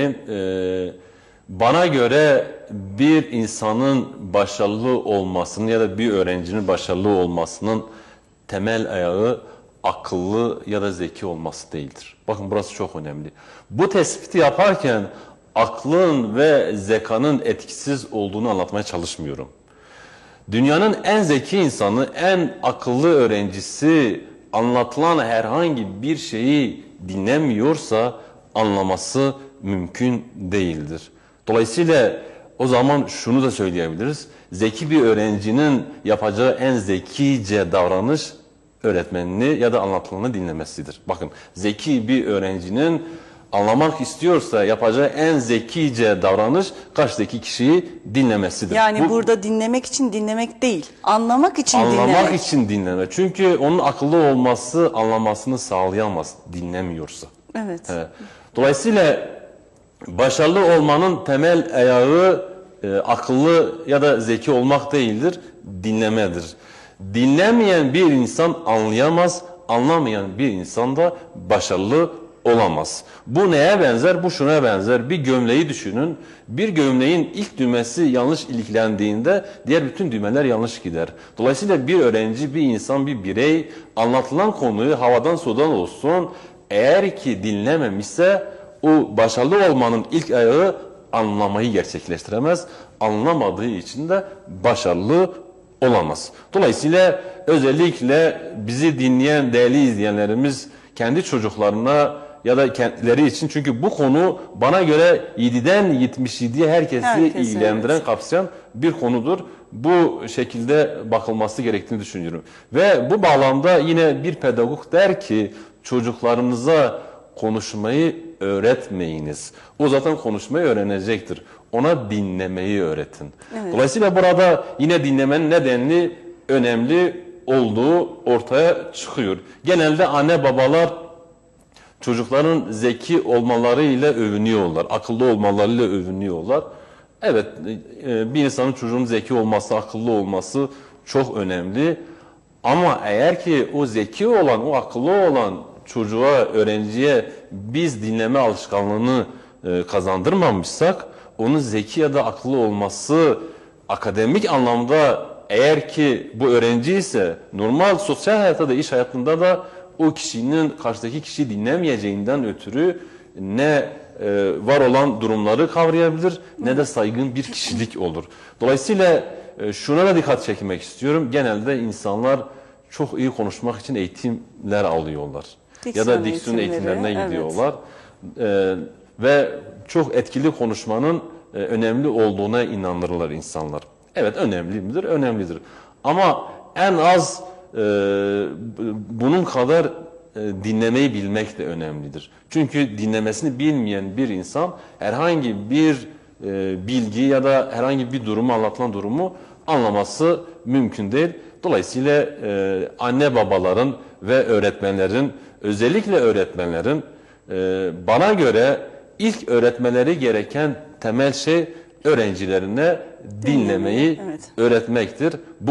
Ee, bana göre bir insanın başarılı olmasının ya da bir öğrencinin başarılı olmasının temel ayağı akıllı ya da zeki olması değildir. Bakın burası çok önemli. Bu tespiti yaparken aklın ve zekanın etkisiz olduğunu anlatmaya çalışmıyorum. Dünyanın en zeki insanı, en akıllı öğrencisi anlatılan herhangi bir şeyi dinlemiyorsa anlaması mümkün değildir. Dolayısıyla o zaman şunu da söyleyebiliriz. Zeki bir öğrencinin yapacağı en zekice davranış öğretmenini ya da anlatılanı dinlemesidir. Bakın zeki bir öğrencinin anlamak istiyorsa yapacağı en zekice davranış karşıdaki kişiyi dinlemesidir. Yani Bu- burada dinlemek için dinlemek değil, anlamak için Anlamak dinlemek. için dinleme. Çünkü onun akıllı olması anlamasını sağlayamaz dinlemiyorsa. Evet. He. Dolayısıyla başarılı olmanın temel ayağı e, akıllı ya da zeki olmak değildir, dinlemedir. Dinlemeyen bir insan anlayamaz, anlamayan bir insan da başarılı olamaz. Bu neye benzer? Bu şuna benzer. Bir gömleği düşünün. Bir gömleğin ilk düğmesi yanlış iliklendiğinde diğer bütün düğmeler yanlış gider. Dolayısıyla bir öğrenci, bir insan, bir birey anlatılan konuyu havadan sudan olsun eğer ki dinlememişse o başarılı olmanın ilk ayağı anlamayı gerçekleştiremez. Anlamadığı için de başarılı olamaz. Dolayısıyla özellikle bizi dinleyen değerli izleyenlerimiz kendi çocuklarına ya da kendileri için çünkü bu konu bana göre 7'den 77'ye herkesi Herkesi, ilgilendiren evet. kapsayan bir konudur. Bu şekilde bakılması gerektiğini düşünüyorum. Ve bu bağlamda yine bir pedagog der ki çocuklarınıza konuşmayı öğretmeyiniz. O zaten konuşmayı öğrenecektir. Ona dinlemeyi öğretin. Dolayısıyla burada yine dinlemenin nedenli önemli olduğu ortaya çıkıyor. Genelde anne babalar çocukların zeki olmalarıyla övünüyorlar, akıllı olmalarıyla övünüyorlar. Evet, e, bir insanın çocuğun zeki olması, akıllı olması çok önemli. Ama eğer ki o zeki olan, o akıllı olan çocuğa, öğrenciye biz dinleme alışkanlığını e, kazandırmamışsak, onun zeki ya da akıllı olması akademik anlamda eğer ki bu öğrenci ise normal sosyal hayatta da iş hayatında da o kişinin karşıdaki kişiyi dinlemeyeceğinden ötürü ne e, var olan durumları kavrayabilir ne de saygın bir kişilik olur. Dolayısıyla e, şuna da dikkat çekmek istiyorum. Genelde insanlar çok iyi konuşmak için eğitimler alıyorlar. Ya Diksiyon da diksiyon eğitimleri, eğitimlerine evet. gidiyorlar. E, ve çok etkili konuşmanın e, önemli olduğuna inanırlar insanlar. Evet önemli midir? Önemlidir. Ama en az e, bunun kadar e, dinlemeyi bilmek de önemlidir. Çünkü dinlemesini bilmeyen bir insan herhangi bir e, bilgi ya da herhangi bir durumu anlatılan durumu anlaması mümkün değil. Dolayısıyla e, anne babaların ve öğretmenlerin özellikle öğretmenlerin e, bana göre ilk öğretmeleri gereken temel şey öğrencilerine dinlemeyi evet. öğretmektir. Bu